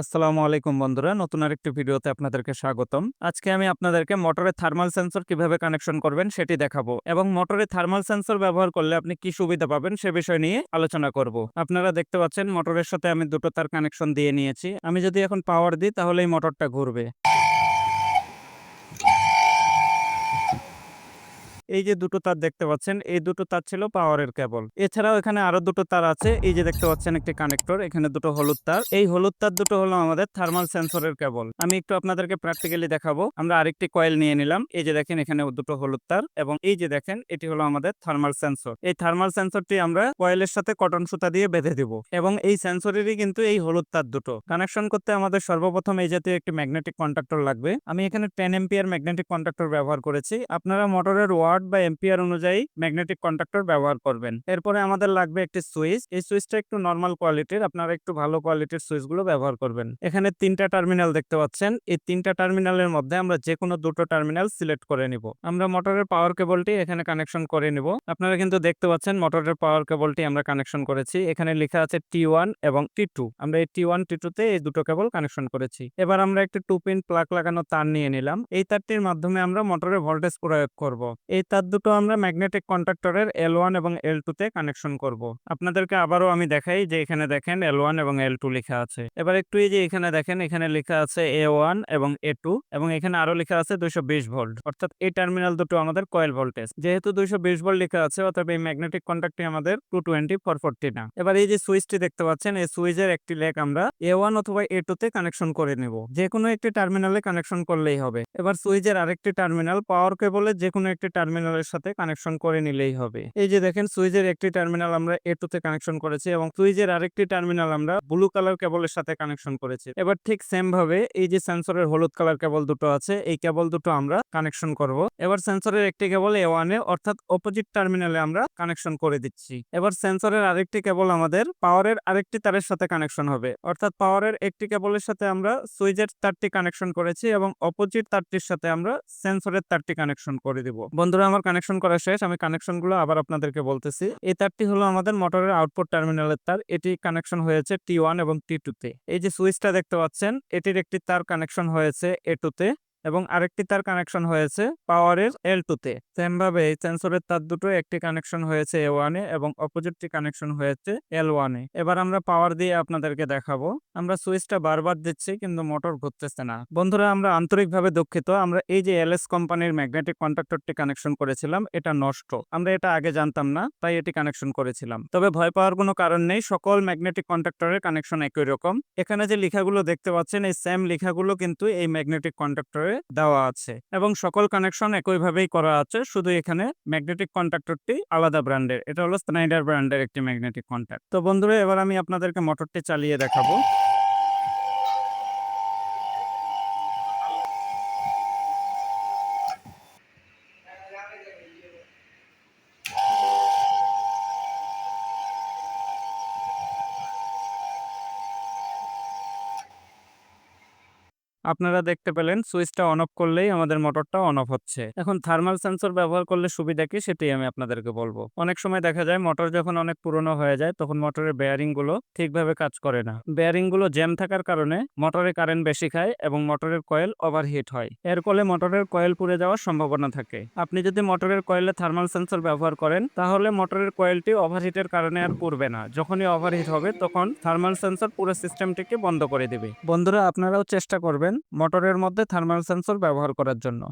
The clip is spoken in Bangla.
আসসালামু আলাইকুম বন্ধুরা, নতুন আরেকটি ভিডিওতে আপনাদেরকে স্বাগতম। আজকে আমি আপনাদেরকে মোটরের থার্মাল সেন্সর কীভাবে কানেকশন করবেন সেটি দেখাবো এবং মোটরের থার্মাল সেন্সর ব্যবহার করলে আপনি কি সুবিধা পাবেন সে বিষয় নিয়ে আলোচনা করব। আপনারা দেখতে পাচ্ছেন, মোটরের সাথে আমি দুটো তার কানেকশন দিয়ে নিয়েছি। আমি যদি এখন পাওয়ার দিই তাহলে এই মোটরটা ঘুরবে। এই যে দুটো তার দেখতে পাচ্ছেন, এই দুটো তার ছিল পাওয়ারের কেবল। এছাড়াও এখানে আরও দুটো তার আছে, এই যে দেখতে পাচ্ছেন একটি কানেক্টর, এখানে দুটো হলুদ তার। এই হলুদ তার দুটো হলো আমাদের থার্মাল সেন্সরের কেবল। আমি একটু আপনাদেরকে প্র্যাকটিক্যালি দেখাবো, আমরা আরেকটি কয়েল নিয়ে নিলাম, এই যে দেখেন এখানে দুটো হলুদ তার, এবং এই যে দেখেন এটি হলো আমাদের থার্মাল সেন্সর এই থার্মাল সেন্সরটি আমরা কয়েলের সাথে কটন সুতা দিয়ে বেঁধে দিব, এবং এই সেন্সরেরই কিন্তু এই হলুদ তার দুটো। কানেকশন করতে আমাদের সর্বপ্রথম এই জাতীয় একটি ম্যাগনেটিক কন্ডাক্টর লাগবে। আমি এখানে টেন এম্পিয়ার ম্যাগনেটিক কন্ডাক্টর ব্যবহার করেছি। আপনারা মোটরের ওয়ার্ড বা এম্পিয়ার অনুযায়ী ম্যাগনেটিক কন্ডাক্টর ব্যবহার করবেন। এরপরে আমাদের লাগবে একটি সুইচ। এই সুইচটা একটু নর্মাল কোয়ালিটির আপনারা একটু ভালো কোয়ালিটির সুইচগুলো ব্যবহার করবেন। এখানে তিনটা টার্মিনাল দেখতে পাচ্ছেন। এই তিনটা টার্মিনালের মধ্যে আমরা যে কোনো দুটো টার্মিনাল সিলেক্ট করে নিব। আমরা মোটরের পাওয়ার কেবলটি এখানে কানেকশন করে নিব। আপনারা কিন্তু দেখতে পাচ্ছেন মোটরের পাওয়ার কেবলটি আমরা কানেকশন করেছি। এখানে লেখা আছে টি ওয়ান এবং টি টু আমরা এই টি ওয়ান টি টু তে এই দুটো কেবল কানেকশন করেছি। এবার আমরা একটি টু পিন প্লাগ লাগানো তার নিয়ে নিলাম। এই তারটির মাধ্যমে আমরা মোটরের ভোল্টেজ প্রয়োগ করব। এই তার দুটো আমরা ম্যাগনেটিক কন্ডাক্টরের এল ওয়ান এবং এল টু তে কানেকশন করব। আপনাদেরকে আবারও আমি দেখাই যে এখানে দেখেন এল ওয়ান এবং এল টু লেখা আছে। এবার একটু এই যে এখানে দেখেন, এখানে লেখা আছে এ ওয়ান এবং এ টু এবং এখানে আরও লেখা আছে দুইশো বিশ ভোল্ট। অর্থাৎ এই টার্মিনাল দুটো আমাদের কয়েল ভোল্টেজ। যেহেতু দুইশো বিশ ভোল্ট লেখা আছে অর্থাৎ এই ম্যাগনেটিক কন্ডাক্টটি আমাদের টু টোয়েন্টি ফোর ফোরটি না। এবার এই যে সুইচটি দেখতে পাচ্ছেন, এই সুইচের একটি লেগ আমরা এ ওয়ান অথবা এ টু তে কানেকশন করে নেব। যে কোনো একটি টার্মিনালে কানেকশন করলেই হবে। এবার সুইচের আরেকটি টার্মিনাল পাওয়ার কেবলের যে কোনো একটি টার্মিনালের সাথে কানেকশন করে নিলেই হবে। এই যে দেখেন, সুইচের একটি টার্মিনাল আমরা এ টু তে কানেকশন করেছি এবং সুইচের আরেকটি টার্মিনাল আমরা ব্লু কালার কেবলের সাথে কানেকশন করেছি। এবার ঠিক সেম ভাবে এই যে সেন্সরের হলুদ কালার কেবল দুটো আছে, এই কেবল দুটো আমরা কানেকশন করব। এবার সেন্সরের একটি কেবল এ ওয়ানে অর্থাৎ অপোজিট টার্মিনালে আমরা কানেকশন করে দিচ্ছি। এবার সেন্সরের আরেকটি কেবল আমাদের পাওয়ারের আরেকটি তারের সাথে কানেকশন হবে। অর্থাৎ পাওয়ারের একটি কেবলের সাথে আমরা সুইচের তারটি কানেকশন করেছি এবং অপোজিট তারটির সাথে আমরা সেন্সরের তারটি কানেকশন করে দিব। বন্ধুরা আমার কানেকশন করা শেষ, আমি কানেকশনগুলো আবার আপনাদেরকে বলতেছি। এই তারটি হলো আমাদের মোটরের আউটপুট টার্মিনালের তার। এটি কানেকশন হয়েছে টি ওয়ান এবং টি টু তে। এই যে সুইচটা দেখতে পাচ্ছেন, এটির একটি তার কানেকশন হয়েছে এ টু তে। এবং আরেকটি তার কানেকশন হয়েছে পাওয়ারের এল টু তে। সেম ভাবে এই সেন্সরের তার দুটো একটি কানেকশন হয়েছে এ ওয়ানে এবং অপোজিটটি কানেকশন হয়েছে এল ওয়ানে এবার আমরা পাওয়ার দিয়ে আপনাদেরকে দেখাবো। আমরা সুইচটা বারবার দিচ্ছি কিন্তু মোটর ঘুরতেছে না। বন্ধুরা, আমরা আন্তরিকভাবে দুঃখিত। আমরা এই যে এলএস কোম্পানির ম্যাগনেটিক কন্ট্রাক্টরটি কানেকশন করেছিলাম, এটা নষ্ট। আমরা এটা আগে জানতাম না, তাই এটি কানেকশন করেছিলাম। তবে ভয় পাওয়ার কোনো কারণ নেই, সকল ম্যাগনেটিক কন্ট্রাক্টরের কানেকশন একই রকম। এখানে যে লেখাগুলো দেখতে পাচ্ছেন, এই সেম লেখাগুলো কিন্তু এই ম্যাগনেটিক কন্ট্রাক্টরে দেওয়া আছে এবং সকল কানেকশন একইভাবেই করা আছে। শুধু এখানে ম্যাগনেটিক কন্ট্রাক্টরটি আলাদা ব্র্যান্ডের এটা হলো স্নাইডার ব্র্যান্ডের একটি ম্যাগনেটিক কন্ট্রাক্ট তো বন্ধুরা, এবার আমি আপনাদেরকে মোটরটি চালিয়ে দেখাবো। আপনারা দেখতে পেলেন, সুইচটা অন অফ করলেই আমাদের মোটরটা অন অফ হচ্ছে। এখন থার্মাল সেন্সর ব্যবহার করলে সুবিধা কি সেটাই আমি আপনাদেরকে বলব। অনেক সময় দেখা যায় মোটর যখন অনেক পুরনো হয়ে যায়, তখন মোটরের বেয়ারিংগুলো ঠিকভাবে কাজ করে না। বেয়ারিংগুলো জ্যাম থাকার কারণে মোটরে কারেন্ট বেশি খায় এবং মোটরের কয়েল ওভারহিট হয়। এর ফলে মোটরের কয়েল পুড়ে যাওয়ার সম্ভাবনা থাকে। আপনি যদি মোটরের কয়েলে থার্মাল সেন্সর ব্যবহার করেন, তাহলে মোটরের কয়েলটি ওভারহিটের কারণে আর পুড়বে না। যখনই ওভারহিট হবে, তখন থার্মাল সেন্সর পুরো সিস্টেমটিকে বন্ধ করে দিবে। বন্ধুরা, আপনারাও চেষ্টা করবেন মোটরের মধ্যে থার্মাল সেন্সর ব্যবহার করার জন্য।